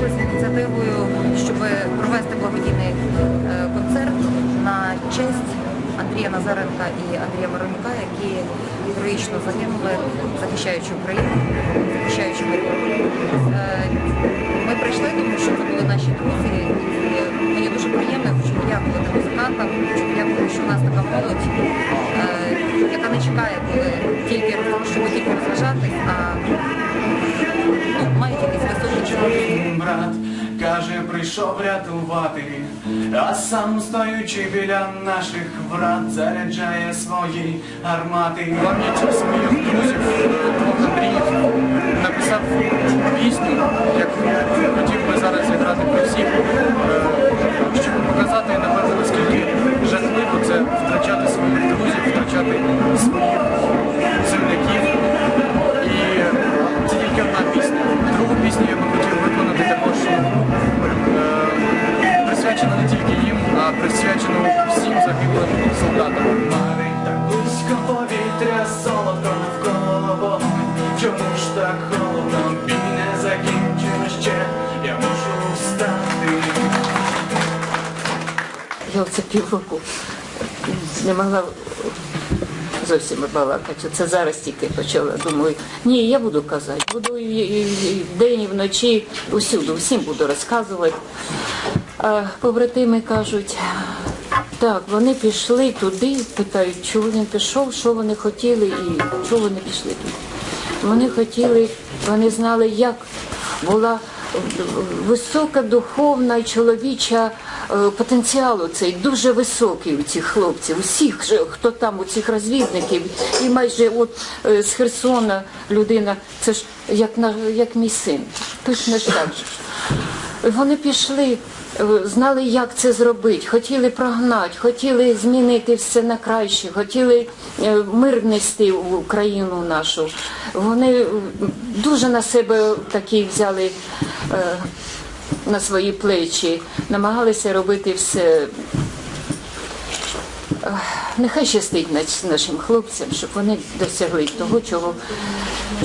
вийшли з ініціативою, щоб провести благодійний е, концерт на честь Андрія Назаренка і Андрія Воронюка, які героїчно загинули, захищаючи Україну, захищаючи Маріуполь. Е, ми прийшли, тому що це були наші друзі, і мені дуже приємно, я хочу подякувати музикантам, хочу подякувати, що в нас така молодь, е, яка не чекає, коли тільки щоб тільки розважатись. а каже, прийшов рятувати, а сам стоючи біля наших врат, заряджає свої гармати. пам'ять своїх друзів Андріїв написав пісню, яку хотів би зараз зіграти при всіх, е, щоб показати, напевно, наскільки жахливо це втрачати своїх друзів, втрачати своїх присвячена не тільки їм, а присвячена всім загиблим солдатам. Марий так близько повітря, золото навколо вогонь. Чому ж так холодно? Бій не закінчено ще, я мушу встати. Я оце півроку не могла зовсім балакати. Це зараз тільки почала. Думаю, ні, я буду казати, буду і, і, і вдень, і вночі, усюди, всім буду розказувати. А побратими кажуть, так, вони пішли туди, питають, чого він пішов, що вони хотіли і чого вони пішли туди. Вони хотіли, вони знали, як була висока духовна чоловіча потенціал цей дуже високий у цих хлопців, усіх, хто там, у цих розвідників, і майже от е, з Херсона людина, це ж як, на, як мій син, точно ж так. Вони пішли, е, знали, як це зробити, хотіли прогнати, хотіли змінити все на краще, хотіли е, мир нести в Україну нашу. Вони е, дуже на себе такі взяли е, на свої плечі, намагалися робити все. Нехай щастить нашим хлопцям, щоб вони досягли того, чого,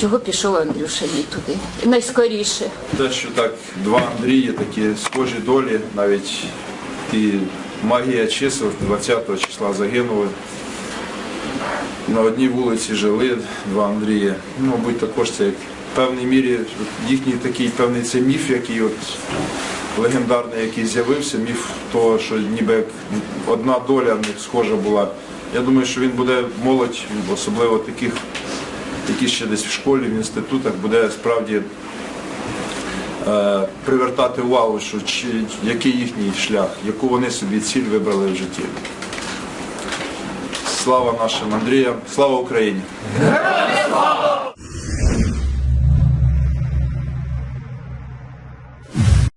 чого пішов Андрюша мій туди. Найскоріше. Те, що так два Андрії, такі схожі долі, навіть і магія чисел 20 числа загинули. На одній вулиці жили два Андрії. Ну, Мабуть, також це як певній мірі їхній такий певний це міф, який от легендарний, який з'явився, міф того, що ніби одна доля в них схожа була. Я думаю, що він буде молодь, особливо таких, які ще десь в школі, в інститутах, буде справді е, привертати увагу, що чи, який їхній шлях, яку вони собі ціль вибрали в житті. Слава нашим Андріям, слава Україні! Слава